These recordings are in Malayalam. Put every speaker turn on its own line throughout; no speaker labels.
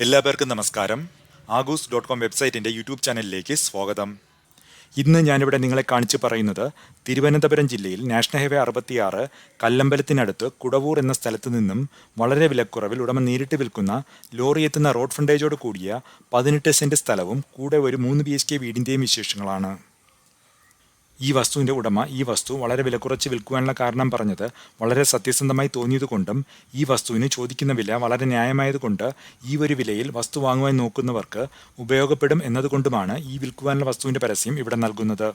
എല്ലാവർക്കും നമസ്കാരം. ആഗൂസ് ഡോട്ട് കോം വെബ്സൈറ്റിന്റെ യൂട്യൂബ് ചാനലിലേക്ക് സ്വാഗതം. ഇന്ന് ഞാനിവിടെ നിങ്ങളെ കാണിച്ചു പറയുന്നത് തിരുവനന്തപുരം ജില്ലയിൽ നാഷണൽ ഹൈവേ അറുപത്തിയാറ് കല്ലമ്പലത്തിനടുത്ത് കുടവൂർ എന്ന സ്ഥലത്ത് നിന്നും വളരെ വിലക്കുറവിൽ ഉടമ നേരിട്ട് വിൽക്കുന്ന ലോറി എത്തുന്ന റോഡ് ഫ്രണ്ടേജോട് കൂടിയ പതിനെട്ട് സെന്റ് സ്ഥലവും കൂടെ ഒരു മൂന്ന് ബി എച്ച് കെ വീടിന്റെയും വിശേഷങ്ങളാണ്. ഈ വസ്തുവിന്റെ ഉടമ ഈ വസ്തു വളരെ വില കുറച്ച് വിൽക്കുവാനുള്ള കാരണം പറഞ്ഞത് വളരെ സത്യസന്ധമായി തോന്നിയതുകൊണ്ടും ഈ വസ്തുവിന് ചോദിക്കുന്ന വില വളരെ ന്യായമായതുകൊണ്ട് ഈ ഒരു വിലയിൽ വസ്തു വാങ്ങുവാൻ നോക്കുന്നവർക്ക് ഉപയോഗപ്പെടും എന്നതുകൊണ്ടുമാണ് ഈ വിൽക്കുവാനുള്ള വസ്തുവിന്റെ പരസ്യം ഇവിടെ നൽകുന്നത്.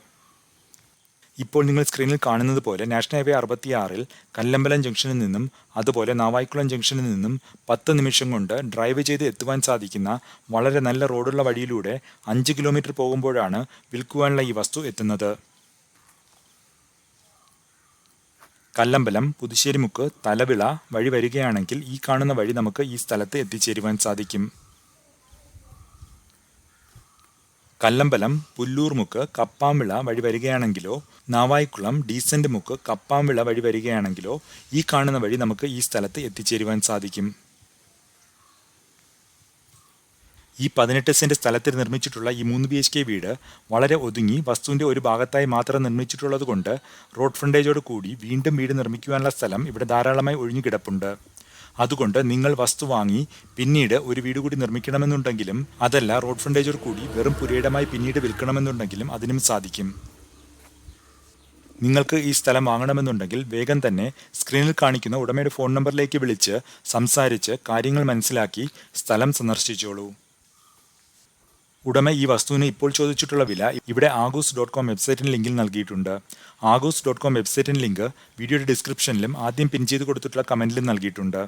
ഇപ്പോൾ നിങ്ങൾ സ്ക്രീനിൽ കാണുന്നത് പോലെ നാഷണൽ ഹൈവേ അറുപത്തിയാറിൽ കല്ലമ്പലം ജംഗ്ഷനിൽ നിന്നും അതുപോലെ നാവായിക്കുളം ജംഗ്ഷനിൽ നിന്നും പത്ത് നിമിഷം കൊണ്ട് ഡ്രൈവ് ചെയ്ത് എത്തുവാൻ സാധിക്കുന്ന വളരെ നല്ല റോഡുള്ള വഴിയിലൂടെ അഞ്ച് കിലോമീറ്റർ പോകുമ്പോഴാണ് വിൽക്കുവാനുള്ള ഈ വസ്തു എത്തുന്നത്. കല്ലമ്പലം പുതുശ്ശേരിമുക്ക് തലവിള വഴി വരികയാണെങ്കിൽ ഈ കാണുന്ന വഴി നമുക്ക് ഈ സ്ഥലത്ത് എത്തിച്ചേരുവാൻ സാധിക്കും. കല്ലമ്പലം പുല്ലൂർ പുല്ലൂർമുക്ക് കപ്പാമ്പിള വഴി വരികയാണെങ്കിലോ നാവായിക്കുളം ഡീസന്റ് മുക്ക് കപ്പാമ്പിള വഴി വരികയാണെങ്കിലോ ഈ കാണുന്ന വഴി നമുക്ക് ഈ സ്ഥലത്ത് എത്തിച്ചേരുവാൻ സാധിക്കും. ഈ പതിനെട്ട് സെന്റ് സ്ഥലത്തിൽ നിർമ്മിച്ചിട്ടുള്ള ഈ മൂന്ന് ബി എച്ച് കെ വീട് വളരെ ഒതുങ്ങി വസ്തുവിന്റെ ഒരു ഭാഗത്തായി മാത്രം നിർമ്മിച്ചിട്ടുള്ളത് കൊണ്ട് റോഡ് ഫ്രണ്ടേജോട് കൂടി വീണ്ടും വീട് നിർമ്മിക്കുവാനുള്ള സ്ഥലം ഇവിടെ ധാരാളമായി ഒഴിഞ്ഞു കിടപ്പുണ്ട്. അതുകൊണ്ട് നിങ്ങൾ വസ്തു വാങ്ങി പിന്നീട് ഒരു വീട് കൂടി നിർമ്മിക്കണമെന്നുണ്ടെങ്കിലും അതല്ല റോഡ് ഫ്രണ്ടേജോട് കൂടി വെറും പുരയിടമായി പിന്നീട് വിൽക്കണമെന്നുണ്ടെങ്കിലും അതിനും സാധിക്കും. നിങ്ങൾക്ക് ഈ സ്ഥലം വാങ്ങണമെന്നുണ്ടെങ്കിൽ വേഗം തന്നെ സ്ക്രീനിൽ കാണിക്കുന്ന ഉടമയുടെ ഫോൺ നമ്പറിലേക്ക് വിളിച്ച് സംസാരിച്ച് കാര്യങ്ങൾ മനസ്സിലാക്കി സ്ഥലം സന്ദർശിച്ചോളൂ. ഉടമ ഈ വസ്തുവിന് ഇപ്പോൾ ചോദിച്ചിട്ടുള്ള വില ഇവിടെ ആഗൂസ് ഡോട്ട് കോം വെബ്സൈറ്റിന് ലിങ്കിൽ നൽകിയിട്ടുണ്ട്. ആഗൂസ് ഡോട്ട് കോം വെബ്സൈറ്റിന് ലിങ്ക് വീഡിയോയുടെ ഡിസ്ക്രിപ്ഷനിലും ആദ്യം പിൻ ചെയ്ത് കൊടുത്തിട്ടുള്ള കമന്റിലും നൽകിയിട്ടുണ്ട്.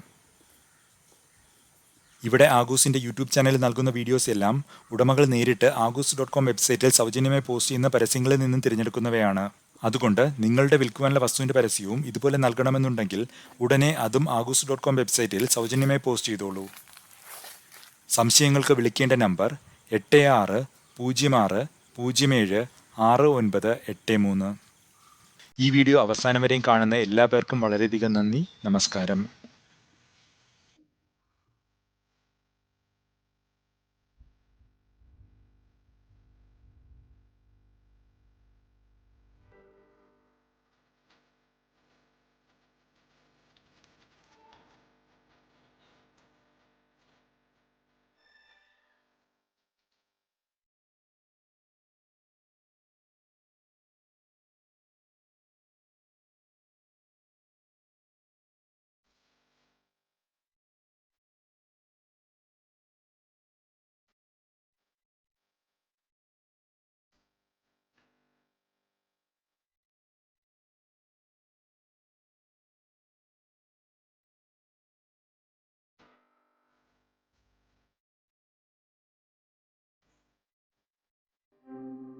ഇവിടെ ആഗൂസിന്റെ യൂട്യൂബ് ചാനലിൽ നൽകുന്ന വീഡിയോസ് എല്ലാം ഉടമകൾ നേരിട്ട് ആഗൂസ് ഡോട്ട് കോം വെബ്സൈറ്റിൽ സൗജന്യമായി പോസ്റ്റ് ചെയ്യുന്ന പരസ്യങ്ങളിൽ നിന്നും തിരഞ്ഞെടുക്കുന്നവയാണ്. അതുകൊണ്ട് നിങ്ങളുടെ വിൽക്കുവാനുള്ള വസ്തുവിന്റെ പരസ്യവും ഇതുപോലെ നൽകണമെന്നുണ്ടെങ്കിൽ ഉടനെ അതും ആഗൂസ് ഡോട്ട് കോം വെബ്സൈറ്റിൽ സൗജന്യമായി പോസ്റ്റ് ചെയ്തോളൂ. സംശയങ്ങൾക്ക് വിളിക്കേണ്ട നമ്പർ എട്ട് ആറ് പൂജ്യം ആറ് പൂജ്യം ഏഴ് ആറ് ഒൻപത് എട്ട് മൂന്ന്. ഈ വീഡിയോ അവസാനം വരെയും കാണുന്ന എല്ലാ പേർക്കും വളരെയധികം നന്ദി. നമസ്കാരം. thank you